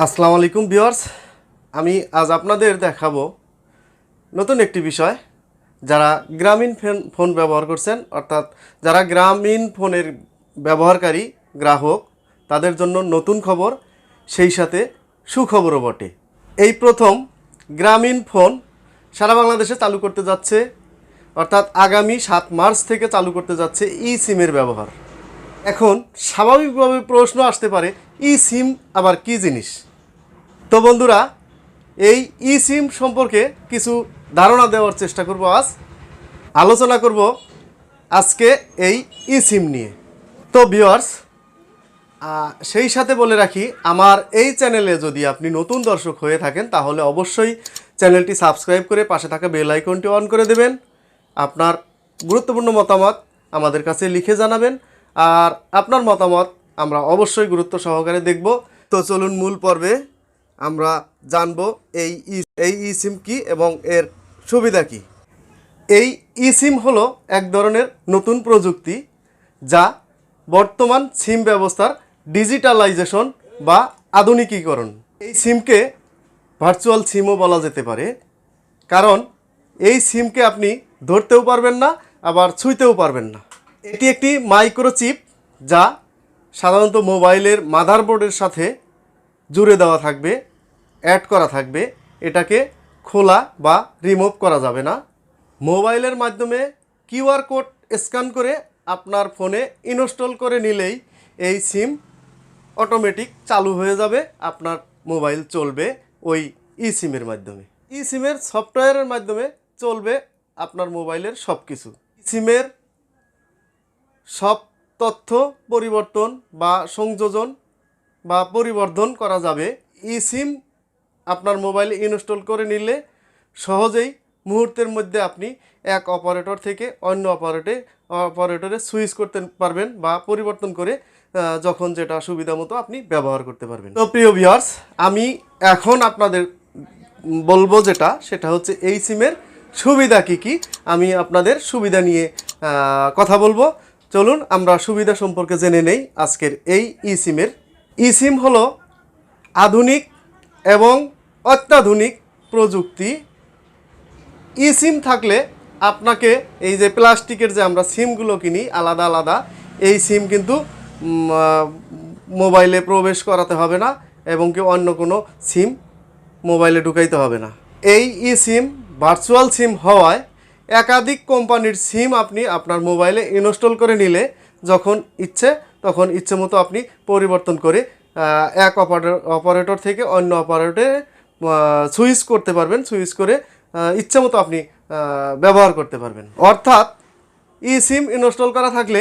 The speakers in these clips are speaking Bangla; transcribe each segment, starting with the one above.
আসসালামু আলাইকুম ভিউয়ার্স। আমি আজ আপনাদের দেখাবো নতুন একটি বিষয়। যারা গ্রামীণ ফোন ফোন ব্যবহার করছেন, অর্থাৎ যারা গ্রামীণ ফোনের ব্যবহারকারী, গ্রাহক, তাদের জন্য নতুন খবর, সেই সাথে সুখবরও বটে। এই প্রথম গ্রামীণ ফোন সারা বাংলাদেশে চালু করতে যাচ্ছে, অর্থাৎ আগামী সাত মার্চ থেকে চালু করতে যাচ্ছে ই সিমের ব্যবহার। এখন স্বাভাবিকভাবে প্রশ্ন আসতে পারে, ই সিম আবার কি জিনিস? তো বন্ধুরা, এই ই সিম সম্পর্কে কিছু ধারণা দেওয়ার চেষ্টা করব আজ। আলোচনা করব আজকে এই ই সিম নিয়ে। তো ভিওয়ার্স সেই সাথে বলে রাখি, আমার এই চ্যানেলে যদি আপনি নতুন দর্শক হয়ে থাকেন, তাহলে অবশ্যই চ্যানেলটি সাবস্ক্রাইব করে পাশে থাকা বেল আইকনটি অন করে দেবেন। আপনার গুরুত্বপূর্ণ মতামত আমাদের কাছে লিখে জানাবেন। আর আপনার মতামত আমরা অবশ্যই গুরুত্ব সহকারে দেখব। তো চলুন মূল পর্বে আমরা জানব এই ই এই ই সিম কী এবং এর সুবিধা কী। এই ই সিম হলো এক ধরনের নতুন প্রযুক্তি যা বর্তমান সিম ব্যবস্থার ডিজিটালাইজেশন বা আধুনিকীকরণ। এই সিমকে ভার্চুয়াল সিমও বলা যেতে পারে, কারণ এই সিমকে আপনি ধরতেও পারবেন না, আবার ছুঁইতেও পারবেন না। এটি একটি মাইক্রোচিপ যা সাধারণত মোবাইলের মাদারবোর্ডের সাথে জুড়ে দেওয়া থাকবে, অ্যাড করা থাকবে। এটাকে খোলা বা রিমুভ করা যাবে না। মোবাইলের মাধ্যমে কিউআর কোড স্ক্যান করে আপনার ফোনে ইনস্টল করে নিলেই এই সিম অটোমেটিক চালু হয়ে যাবে, আপনার মোবাইল চলবে ওই ই সিমের মাধ্যমে। ই সিমের সফটওয়্যারের মাধ্যমে চলবে আপনার মোবাইলের সব কিছু সিমের সব তথ্য পরিবর্তন বা সংযোজন বা পরিবর্ধন করা যাবে। ই সিম আপনার মোবাইলে ইনস্টল করে নিলে সহজেই মুহূর্তের মধ্যে আপনি এক অপারেটর থেকে অন্য অপারেটে, অপারেটরে সুইচ করতে পারবেন বা পরিবর্তন করে যখন যেটা সুবিধা মতো আপনি ব্যবহার করতে পারবেন। তো প্রিয় ভিউয়ার্স, আমি এখন আপনাদের বলব যেটা, সেটা হচ্ছে এই সিমের সুবিধা কি কি, আমি আপনাদের সুবিধা নিয়ে কথা বলব। চলুন আমরা সুবিধা সম্পর্কে জেনে নেই আজকের এই ই সিমের ই সিম হলো আধুনিক এবং অত্যাধুনিক প্রযুক্তি। ই সিম থাকলে আপনাকে এই যে প্লাস্টিকের যে আমরা সিমগুলো কিনি, আলাদা আলাদা, এই সিম কিন্তু মোবাইলে প্রবেশ করাতে হবে না এবং কি অন্য কোনো সিম মোবাইলে ঢুকাইতে হবে না। এই ই সিম ভার্চুয়াল সিম হওয়ায় একাধিক কোম্পানির সিম আপনি আপনার মোবাইলে ইনস্টল করে নিলে যখন ইচ্ছে, তখন ইচ্ছে মতো আপনি পরিবর্তন করে এক অপারেটর থেকে অন্য অপারেটরে সুইচ করতে পারবেন, সুইচ করে ইচ্ছে মতো আপনি ব্যবহার করতে পারবেন। অর্থাৎ ই সিম ইনস্টল করা থাকলে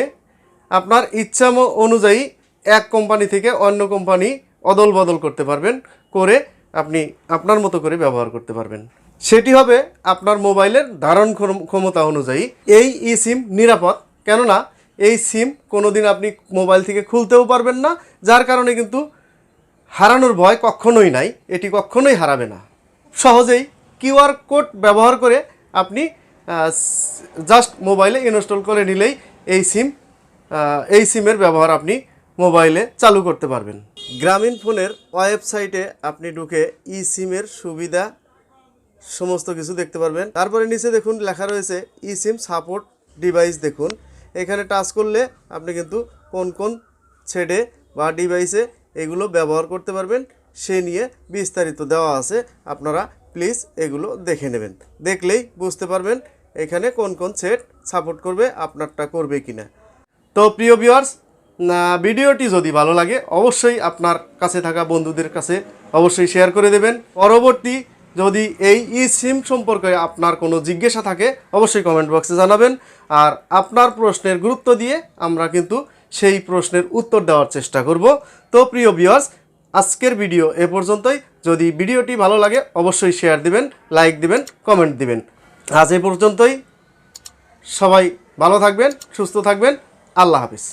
আপনার ইচ্ছা অনুযায়ী এক কোম্পানি থেকে অন্য কোম্পানি অদল বদল করতে পারবেন, করে আপনি আপনার মতো করে ব্যবহার করতে পারবেন। সেটি হবে আপনার মোবাইলের ধারণ ক্ষম- ক্ষমতা অনুযায়ী। এই ই সিম নিরাপদ, কেননা এই সিম কোনোদিন আপনি মোবাইল থেকে খুলতেও পারবেন না, যার কারণে কিন্তু হারানোর ভয় কখনোই নাই, এটি কখনোই হারাবে না। সহজেই কিউআর কোড ব্যবহার করে আপনি জাস্ট মোবাইলে ইনস্টল করে নিলেই এই সিম এই সিমের ব্যবহার আপনি মোবাইলে চালু করতে পারবেন। গ্রামীণ ফোনের ওয়েবসাইটে আপনি ঢুকে ই সিমের সুবিধা সমস্ত কিছু দেখতে পারবেন। তারপরে নিচে দেখুন, লেখা রয়েছে ই সিম সাপোর্ট ডিভাইস দেখুন। এখানে টাচ করলে আপনি কিন্তু কোন কোন ছেডে বা ডিভাইসে এগুলো ব্যবহার করতে পারবেন, সে নিয়ে বিস্তারিত দেওয়া আছে। আপনারা প্লিজ এগুলো দেখে নেবেন। দেখলেই বুঝতে পারবেন এখানে কোন কোন সেট সাপোর্ট করবে, আপনারটা করবে কিনা। তো প্রিয় ভিউয়ার্স ভিডিওটি যদি ভালো লাগে, অবশ্যই আপনার কাছে থাকা বন্ধুদের কাছে অবশ্যই শেয়ার করে দেবেন। পরবর্তী যদি এই ই সিম সম্পর্কে আপনার কোনো জিজ্ঞাসা থাকে, অবশ্যই কমেন্ট বক্সে জানাবেন। আর আপনার প্রশ্নের গুরুত্ব দিয়ে আমরা কিন্তু সেই প্রশ্নের উত্তর দেওয়ার চেষ্টা করব। তো প্রিয় ভিউয়ার্স আজকের ভিডিও এ পর্যন্তই। যদি ভিডিওটি ভালো লাগে, অবশ্যই শেয়ার দিবেন লাইক দিবেন কমেন্ট দিবেন। আজ এ পর্যন্তই। সবাই ভালো থাকবেন, সুস্থ থাকবেন। আল্লাহ হাফিজ।